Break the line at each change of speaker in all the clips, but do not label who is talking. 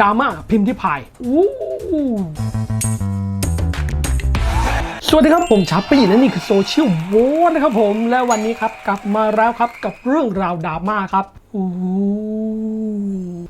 ดราม่าพิมพ์ที่พายอู้สวัสดีครับผมชัปปี้และนี่คือโซเชียลโวนะครับผม และวันนี้ครับกลับมาแล้วครับกับเรื่องราวดราม่าครับอู้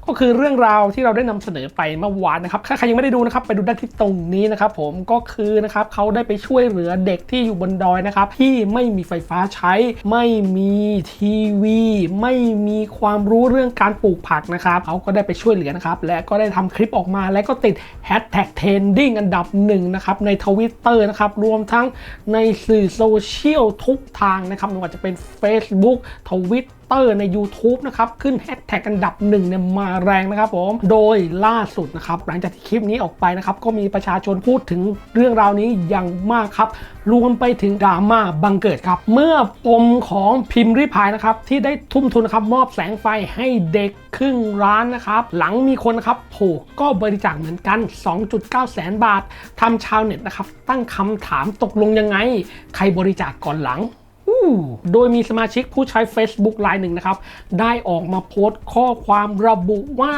ก็คือเรื่องราวที่เราได้นำเสนอไปเมื่อวานนะครับถ้าใครยังไม่ได้ดูนะครับไปดูได้ที่ตรงนี้นะครับผมก็คือนะครับเขาได้ไปช่วยเหลือเด็กที่อยู่บนดอยนะครับที่ไม่มีไฟฟ้าใช้ ไม่มีทีวี ไม่มีความรู้เรื่องการปลูกผักนะครับเขาก็ได้ไปช่วยเหลือนะครับและก็ได้ทำคลิปออกมาและก็ติดแฮชแท็กเทรนดิ้งอันดับหนึ่งนะครับในทวิตเตอร์นะครับรวมทั้งในสื่อโซเชียลทุกทางนะครับไม่ว่าจะเป็น Facebook ทวิต เตอร์ใน YouTube นะครับ ขึ้นแฮชแท็กอันดับหนึ่งเนี่ยมาแรงนะครับผม โดยล่าสุดนะครับ หลังจากที่คลิปนี้ออกไปนะครับ ก็มีประชาชนพูดถึงเรื่องราวนี้อย่างมากครับ รวมไปถึงดราม่าบังเกิดครับ เมื่อปมของพิมพ์ริพายนะครับ ที่ได้ทุ่มทุนนะครับมอบแสงไฟให้เด็กครึ่งร้านนะครับ หลังมีคนนะครับโผล่ก็บริจาคเหมือนกัน 2.9 แสนบาททำชาวเน็ตนะครับ ตั้งคำถามตกลงยังไง ใครบริจาคก่อนหลัง โดยมีสมาชิกผู้ใช้ Facebook รายหนึ่งนะครับ ได้ออกมาโพสต์ข้อความระบุว่า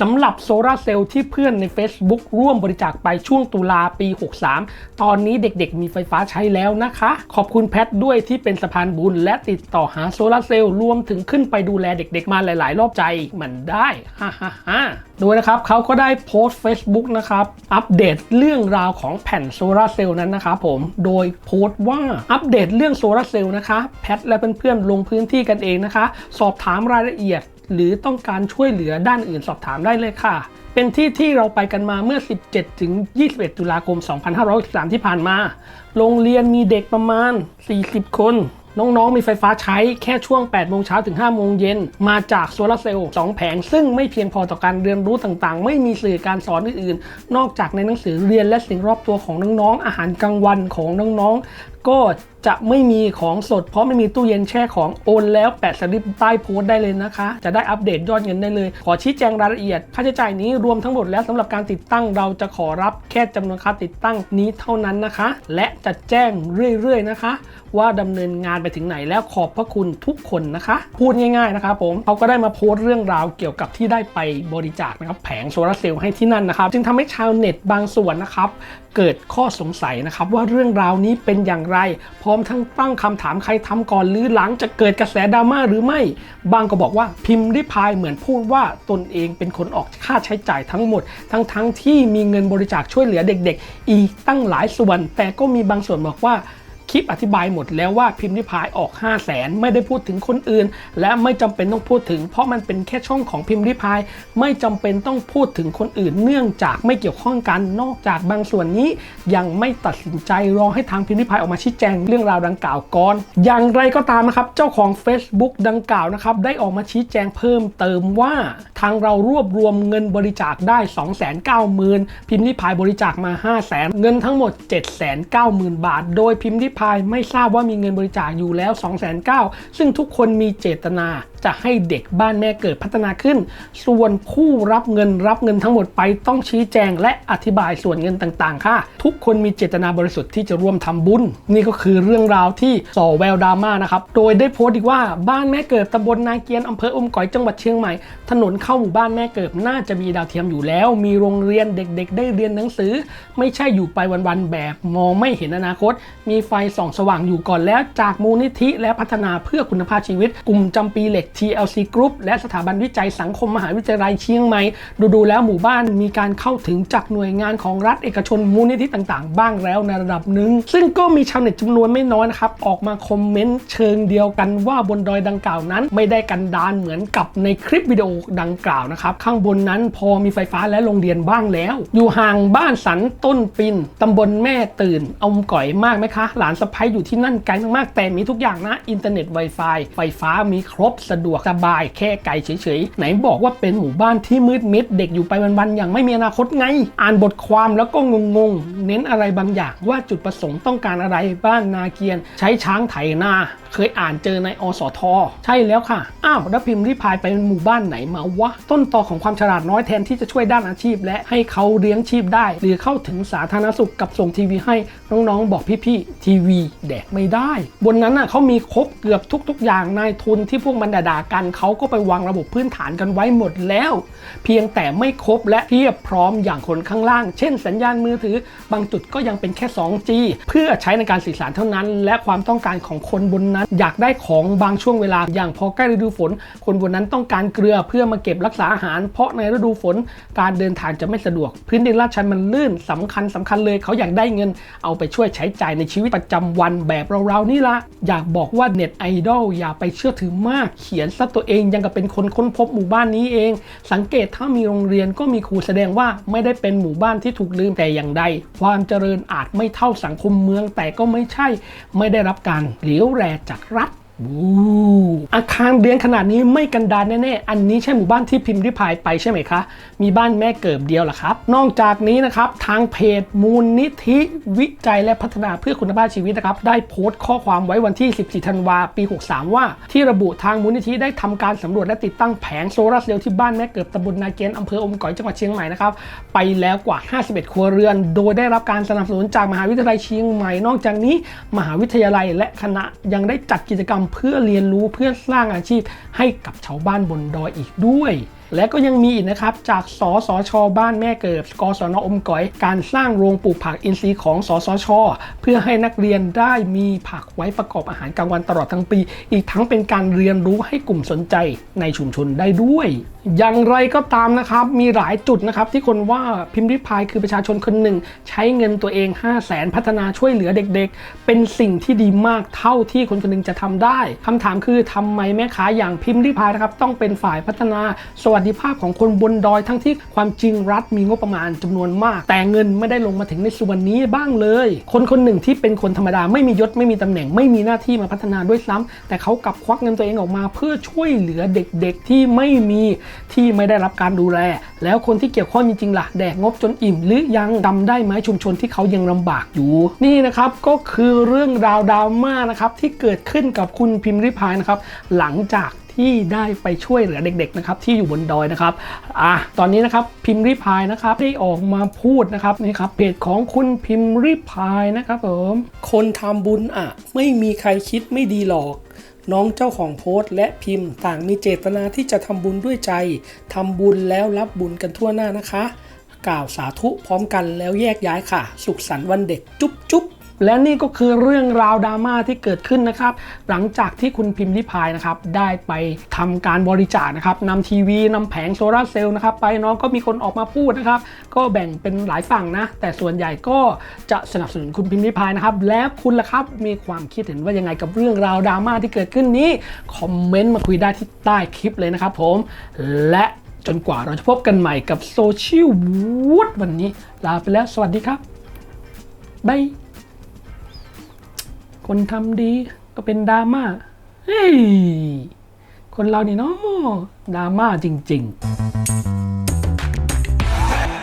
สำหรับโซลาร์เซลล์ที่เพื่อนใน Facebook ร่วมบริจาคไปช่วงตุลาปี 63 ตอนนี้เด็กๆ มีไฟฟ้าใช้แล้วนะคะ ขอบคุณแพทด้วยที่เป็นสะพานบุญ และติดต่อหาโซลาร์เซลล์รวมถึงขึ้นไปดูแลเด็กๆ มาหลายๆ รอบใจมันได้ฮ่าฮ่าฮ่าโดยนะครับเขาก็ได้โพสต์ Facebook นะครับ อัปเดตเรื่องราวของแผ่นโซลาร์เซลล์นั้นนะครับผม โดยโพสต์ว่าอัปเดตเรื่องโซลาร์เซลล์นะคะ แพทและเพื่อนๆลงพื้นที่กันเองนะคะ สอบถามรายละเอียด หรือต้องการช่วยเหลือด้านอื่นสอบถามได้เลยค่ะ เป็นที่ที่เราไปกันมาเมื่อ 17 ถึง 21 ตุลาคม 2563 ที่ผ่านมา โรงเรียนมีเด็กประมาณ 40 คน น้องๆ มีไฟฟ้าใช้แค่ช่วง 8 โมงเช้าถึง 5 โมงเย็น มาจากโซลาเซลล์ 2 แผง ซึ่งไม่เพียงพอต่อการเรียนรู้ต่างๆ ไม่มีสื่อการสอนอื่นๆ นอกจากในหนังสือเรียนและสิ่งรอบตัวของน้องๆ อาหารกลางวันของน้องๆ ก็จะไม่มีของสดเพราะไม่มีตู้เย็นแช่ของโอนแล้วแปะสลิปใต้โพสต์ได้เลยนะคะ จะได้อัปเดตยอดเงินได้เลย ขอชี้แจงรายละเอียด ค่าใช้จ่ายนี้รวมทั้งหมดแล้วสำหรับการติดตั้งเราจะขอรับแค่จำนวนค่าติดตั้งนี้เท่านั้นนะคะ และจะแจ้งเรื่อยๆนะคะ ว่าดำเนินงานไปถึงไหนแล้วขอบพระคุณทุกคนนะคะ พูดง่ายๆนะครับผมเขาก็ได้มาโพสต์เรื่องราวเกี่ยวกับที่ได้ไปบริจาคนะครับแผงโซลาร์เซลล์ให้ที่นั่นนะครับจึงทำให้ชาวเน็ตบางส่วนนะครับ เกิดข้อสงสัยนะครับว่าเรื่องราวนี้เป็นอย่างไร พร้อมทั้งตั้งคำถามใครทำก่อนหรือหลังจะเกิดกระแสดราม่าหรือไม่ บางก็บอกว่าพิมพ์ริพายเหมือนพูดว่าตนเองเป็นคนออกค่าใช้จ่ายทั้งหมด ทั้งๆทที่มีเงินบริจาคช่วยเหลือเด็ก ๆ อีกตั้งหลายส่วน แต่ก็มีบางส่วนบอกว่า ลิปอธิบายหมดแล้วว่าพิมพ์ริพายออก 5 0 0แสนไม่ได้พูดถึงคนอื่น และไม่จำเป็นต้องพูดถึง เพราะมันเป็นแค่ช่องของพิมพ์ริพาย ไม่จำเป็นต้องพูดถึงคนอื่น เนื่องจากไม่เกี่ยวข้องกันนอกจากบางส่วนนี้ ยังไม่ตัดสินใจรอให้ทางพิมพ์ริพายออกมาชี้แจงเรื่องราวดังกล่าวก่อนอย่างไรก็ตามนะครับเจ้าของ Facebook ดังกล่าวนะครับได้ออกมาชี้แจงเพิ่มเติมว่า ทางเรารวบรวมเงินบริจาคได้ 290,000 พิมพ์ริพายบริจาคมา 5 0 0 0 0 0 เงินทั้งหมด 790,000 บาท โดยพิมพ์ริพายไม่ทราบว่ามีเงินบริจาคอยู่แล้ว209,000ซึ่งทุกคนมีเจตนา จะให้เด็กบ้านแม่เกิดพัฒนาขึ้น ส่วนผู้รับเงินรับเงินทั้งหมดไปต้องชี้แจงและอธิบายส่วนเงินต่างๆ ค่ะ ทุกคนมีเจตนาบริสุทธิ์ที่จะร่วมทำบุญ นี่ก็คือเรื่องราวที่ส่อแววดราม่านะครับ โดยได้โพสต์อีกว่าบ้านแม่เกิดตำบลนาเกียนอำเภออมก๋อยจังหวัดเชียงใหม่ ถนนเข้าหมู่บ้านแม่เกิดน่าจะมีดาวเทียมอยู่แล้ว มีโรงเรียนเด็กๆ ได้เรียนหนังสือ ไม่ใช่อยู่ไปวันๆแบบมองไม่เห็นอนาคต มีไฟส่องสว่างอยู่ก่อนแล้วจากมูลนิธิและพัฒนาเพื่อคุณภาพชีวิต กลุ่มจำปีเหล็ก TLC Group และสถาบันวิจัยสังคมมหาวิทยาลัยเชียงใหม่ ดูๆแล้วหมู่บ้านมีการเข้าถึงจากหน่วยงานของรัฐเอกชนมูลนิธิต่างๆ บ้างแล้วในระดับหนึ่ง ซึ่งก็มีชาวเน็ตจำนวนไม่น้อยนะครับ ออกมาคอมเมนต์เชิงเดียวกันว่าบนดอยดังกล่าวนั้น ไม่ได้กันดานเหมือนกับในคลิปวิดีโอดังกล่าวนะครับ ข้างบนนั้นพอมีไฟฟ้าและโรงเรียนบ้างแล้ว อยู่ห่างบ้านสันต้นปินตำบลแม่ตื่นอาก่อยมากไหมคะ หลานสะพ้ยอยู่ที่นั่นไกลมากๆแต่มีทุกอย่างนะอินเทอร์เน็ต Wi-Fi ไฟฟ้ามีครบสะดวกสบายแค่ไกลเฉยๆ ไหนบอกว่าเป็นหมู่บ้านที่มืดมิดเด็กอยู่ไปวันๆอย่างไม่มีอนาคตไง อ่านบทความแล้วก็งงๆ เน้นอะไรบางอย่างว่าจุดประสงค์ต้องการอะไรบ้านนาเกียน ใช้ช้างไถนา เคยอ่านเจอในอสท ใช่แล้วค่ะ อ้าวแล้วพิมพ์ริพายไปหมู่บ้านไหนมาวะ ต้นตอของความฉลาดน้อยแทนที่จะช่วยด้านอาชีพ และให้เขาเลี้ยงชีพได้ หรือเข้าถึงสาธารณสุขกับส่งทีวีให้น้องๆบอกพี่ๆทีวีแดกไม่ได้ บนนั้นน่ะเขามีครบเกือบทุก ๆ อย่างนายทุนที่พวกมันดด่ากันเขาก็ไปวางระบบพื้นฐานกันไว้หมดแล้ว เพียงแต่ไม่ครบและเพียบพร้อมอย่างคนข้างล่าง เช่นสัญญาณมือถือบางจุดก็ยังเป็นแค่ 2G เพื่อใช้ในการสื่อสารเท่านั้น และความต้องการของคนบนนั้น อยากได้ของบางช่วงเวลาอย่างพอใกล้ฤดูฝน คนบนนั้นต้องการเกลือเพื่อมาเก็บรักษาอาหาร เพราะในฤดูฝนการเดินทางจะไม่สะดวก พื้นดินลาดชันมันลื่นสำคัญสำคัญเลย เขาอยากได้เงิน เอาไปช่วยใช้จ่ายในชีวิตประจำวันแบบเราๆนี่ละอยากบอกว่าเน็ตไอดอลอย่าไปเชื่อถือมากเขียนซะตัวเองยังกับเป็นคนค้นพบหมู่บ้านนี้เอง สังเกตถ้ามีโรงเรียนก็มีครูแสดงว่าไม่ได้เป็นหมู่บ้านที่ถูกลืมแต่อย่างใด ความเจริญอาจไม่เท่าสังคมเมืองแต่ก็ไม่ใช่ ไม่ได้รับการเหลียวแลจากรัฐ อาคารเรียนขนาดนี้ไม่กันดารแน่ๆ อันนี้ใช่หมู่บ้านที่พิมพ์ริพายไปใช่ไหมคะ มีบ้านแม่เกิบเดียวหรอครับ นอกจากนี้นะครับทางเพจมูลนิธิวิจัยและพัฒนาเพื่อคุณภาพชีวิตนะครับได้โพสต์ข้อความไว้วันที่ 14 ธันวาปี 63 ว่า ที่ระบุทางมูลนิธิได้ทำการสำรวจและติดตั้งแผงโซลาร์เซลล์ที่บ้านแม่เกิบตำบลนาเกณฑ์อำเภออมก๋อยจังหวัดเชียงใหม่นะครับไปแล้วกว่า 51 ครัวเรือน โดยได้รับการสนับสนุนจากมหาวิทยาลัยเชียงใหม่ นอกจากนี้ มหาวิทยาลัยและคณะยังได้จัดกิจกรรมเพื่อเรียนรู้เพื่อสร้างอาชีพให้กับชาวบ้านบนดอยอีกด้วยและก็ยังมีอีกนะครับ จากสสช บ้านแม่เกิดกศนอมก๋อย การสร้างโรงปลูกผักอินทรีย์ของสสช เพื่อให้นักเรียนได้มีผักไว้ประกอบอาหารกลางวันตลอดทั้งปี อีกทั้งเป็นการเรียนรู้ให้กลุ่มสนใจในชุมชนได้ด้วย อย่างไรก็ตามนะครับ มีหลายจุดนะครับที่คนว่าพิมพ์ริพายคือประชาชนคนหนึ่ง ใช้เงินตัวเอง 5 0 0แสนพัฒนาช่วยเหลือเด็กๆ เป็นสิ่งที่ดีมากเท่าที่คนคนหนึ่งจะทำได้คำถามคือทำไมแม่ค้าอย่างพิมพ์ริพายนะครับต้องเป็นฝ่ายพัฒนาสวัสดิภาพของคนบนดอยทั้งที่ความจริงรัฐมีงบประมาณจำนวนมาก แต่เงินไม่ได้ลงมาถึงในส่วนนี้บ้างเลย คนคนหนึ่งที่เป็นคนธรรมดาไม่มียศไม่มีตำแหน่ง ไม่มีหน้าที่มาพัฒนาด้วยซ้ำแต่เขากลับควักเงินตัวเองออกมา เพื่อช่วยเหลือเด็กๆที่ไม่มีที่ไม่ได้รับการดูแล แล้วคนที่เกี่ยวข้องจริงๆล่ะแดกงบจนอิ่มหรือยังจำได้ไหมชุมชนที่เขายังลำบากอยู่ นี่นะครับก็คือเรื่องราวดราม่านะครับที่เกิดขึ้นกับคุณพิมพ์ริพายนะครับหลังจาก ที่ได้ไปช่วยเหลือเด็กๆนะครับที่อยู่บนดอยนะครับอะตอนนี้นะครับพิมพ์ริพายนะครับได้ออกมาพูดนะครับนี่ครับเพจของคุณพิมพ์ริพายนะครับผมคนทำบุญอะไม่มีใครคิดไม่ดีหรอกน้องเจ้าของโพสต์และพิมพ์ต่างมีเจตนาที่จะทำบุญด้วยใจทำบุญแล้วรับบุญกันทั่วหน้านะคะ กล่าวสาธุพร้อมกันแล้วแยกย้ายค่ะ สุขสันต์วันเด็กจุ๊บจุ๊บ และนี่ก็คือเรื่องราวดราม่าที่เกิดขึ้นนะครับ หลังจากที่คุณพิมพ์ริพายนะครับได้ไปทำการบริจาคนะครับนำทีวีนำแผงโซลาร์เซลล์นะครับไปน้องก็มีคนออกมาพูดนะครับ ก็แบ่งเป็นหลายฝั่งนะ แต่ส่วนใหญ่ก็จะสนับสนุนคุณพิมพ์ริพายนะครับ แล้วคุณล่ะครับมีความคิดเห็นว่ายังไงกับเรื่องราวดราม่าที่เกิดขึ้นนี้คอมเมนต์มาคุยได้ที่ใต้คลิปเลยนะครับ ผม และจนกว่าเราจะพบกันใหม่กับโซเชียลวูดวันนี้ ลาไปแล้วสวัสดีครับบาย คนทำดีก็เป็นดราม่าเฮ้ย คนเรานี่เนาะดราม่าจริง ๆ